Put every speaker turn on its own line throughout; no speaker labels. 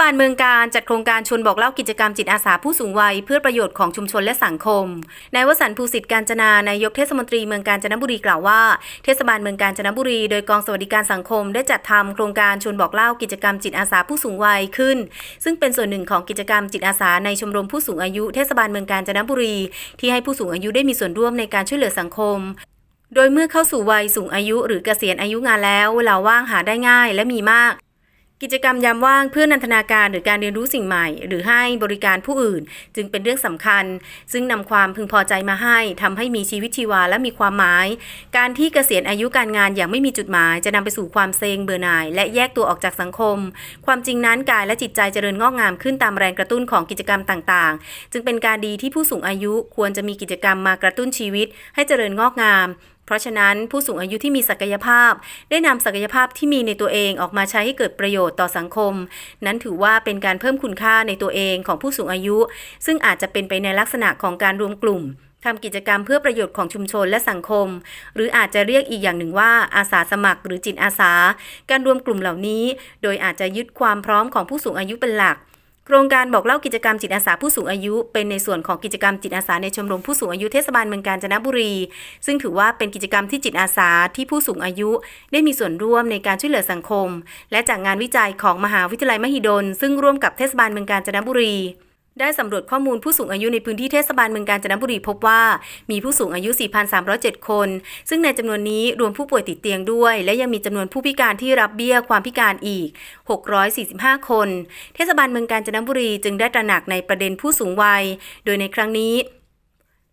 บาลเมืองการจัดโครงการชวนบอกเล่ากิจกรรมจิตอาสาผู้สูงวัย เพื่อประโยชน์ของชุมชนและสังคม นายวสันต์ภูสิทธิ์การจนานายกเทศมนตรีเมืองกาญจนบุรีกล่าวว่า เทศบาลเมืองกาญจนบุรี โดยกองสวัสดิการสังคม ได้จัดทำโครงการชวนบอกเล่ากิจกรรมจิตอาสาผู้สูงวัยขึ้น ซึ่งเป็นส่วนหนึ่งของกิจกรรมจิตอาสาในชมรมผู้สูงอายุเทศบาลเมืองกาญจนบุรี ที่ให้ผู้สูงอายุได้มีส่วนร่วมในการช่วยเหลือสังคมโดยเมื่อเข้าสู่วัยสูงอายุหรือเกษียณอายุงานแล้วเวลาว่างหาได้ง่ายและมีมาก กิจกรรมยามว่างเพื่อนันทนาการหรือการเรียนรู้สิ่งใหม่ หรือให้บริการผู้อื่น จึงเป็นเรื่องสำคัญ ซึ่งนำความพึงพอใจมาให้ทำให้มีชีวิตชีวาและมีความหมาย การที่เกษียณอายุการงานอย่างไม่มีจุดหมาย จะนำไปสู่ความเซ็งเบื่อหน่าย และแยกตัวออกจากสังคม ความจริงนั้นกายและจิตใจเจริญงอกงามขึ้นตามแรงกระตุ้นของกิจกรรมต่างๆ จึงเป็นการดีที่ผู้สูงอายุควรจะมีกิจกรรมมากระตุ้นชีวิต ให้เจริญงอกงาม เพราะฉะนั้นผู้สูงอายุที่มีศักยภาพ ได้นำศักยภาพที่มีในตัวเองออกมาใช้ให้เกิดประโยชน์ต่อสังคม นั้นถือว่าเป็นการเพิ่มคุณค่าในตัวเองของผู้สูงอายุ ซึ่งอาจจะเป็นไปในลักษณะของการรวมกลุ่มทำกิจกรรมเพื่อประโยชน์ของชุมชนและสังคม หรืออาจจะเรียกอีกอย่างหนึ่งว่าอาสาสมัครหรือจิตอาสา การรวมกลุ่มเหล่านี้ โดยอาจจะยึดความพร้อมของผู้สูงอายุเป็นหลัก โครงการบอกเล่ากิจกรรมจิตอาสาผู้สูงอายุ เป็นในส่วนของกิจกรรมจิตอาสาในชมรมผู้สูงอายุเทศบาลเมืองกาญจนบุรี ซึ่งถือว่าเป็นกิจกรรมที่จิตอาสาที่ผู้สูงอายุ ได้มีส่วนร่วมในการช่วยเหลือสังคม และจากงานวิจัยของมหาวิทยาลัยมหิดล ซึ่งร่วมกับเทศบาลเมืองกาญจนบุรี ได้สำรวจข้อมูลผู้สูงอายุในพื้นที่เทศบาลเมืองกาญจนบุรีพบว่า มีผู้สูงอายุ 4,307 คน ซึ่งในจำนวนนี้รวมผู้ป่วยติดเตียงด้วย และยังมีจำนวนผู้พิการที่รับเบี้ยความพิการอีก 645 คน เทศบาลเมืองกาญจนบุรีจึงได้ตระหนักในประเด็นผู้สูงวัย โดยในครั้งนี้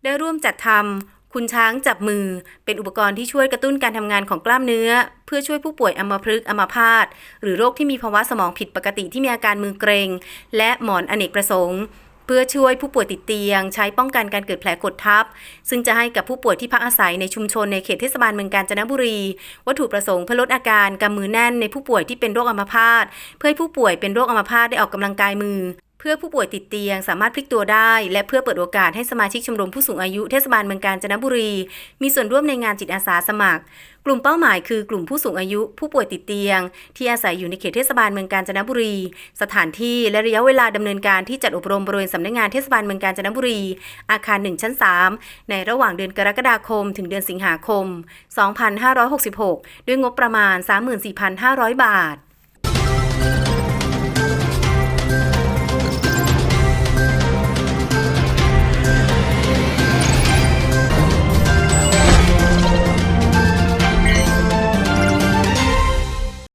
ได้ร่วมจัดทำ คุณช้างจับมือ เป็นอุปกรณ์ที่ช่วยกระตุ้นการทำงานของกล้ามเนื้อ เพื่อช่วยผู้ป่วยอัมพฤกษ์อัมพาตหรือโรคที่มีภาวะสมองผิดปกติที่มีอาการมือเกรง และหมอนอเนกประสงค์เพื่อช่วยผู้ป่วยติดเตียง ใช้ป้องกันการเกิดแผลกดทับ ซึ่งจะให้กับผู้ป่วยที่พักอาศัยในชุมชนในเขตเทศบาลเมืองกาญจนบุรี วัตถุประสงค์เพื่อลดอาการกำมือแน่นในผู้ป่วยที่เป็นโรคอัมพาตเพื่อให้ผู้ป่วยเป็นโรคอัมพาตได้ออกกำลังกายมือ พื่อผู้ป่วยติดเตียงสามารถพลิกตัวได้ และเพื่อเปิดโอกาสให้สมาชิกชมรมผู้สูงอายุเทศบาลเมืองกาญจนบุรี มีส่วนร่วมในงานจิตอาสาสมัคร กลุ่มเป้าหมายคือกลุ่มผู้สูงอายุ ผู้ป่วยติดเตียง ที่อาศัยอยู่ในเขตเทศบาลเมืองกาญจนบุรี สถานที่และระยะเวลาดำเนินการที่จัดอบรมบริเวณสำนักงานเทศบาลเมืองกาญจนบุรี อาคาร 1 ชั้น 3 ในระหว่างเดือนกรกฎาคม ถึงเดือนสิงหาคม 2566 ด้วยงบประมาณ 34,500 บาท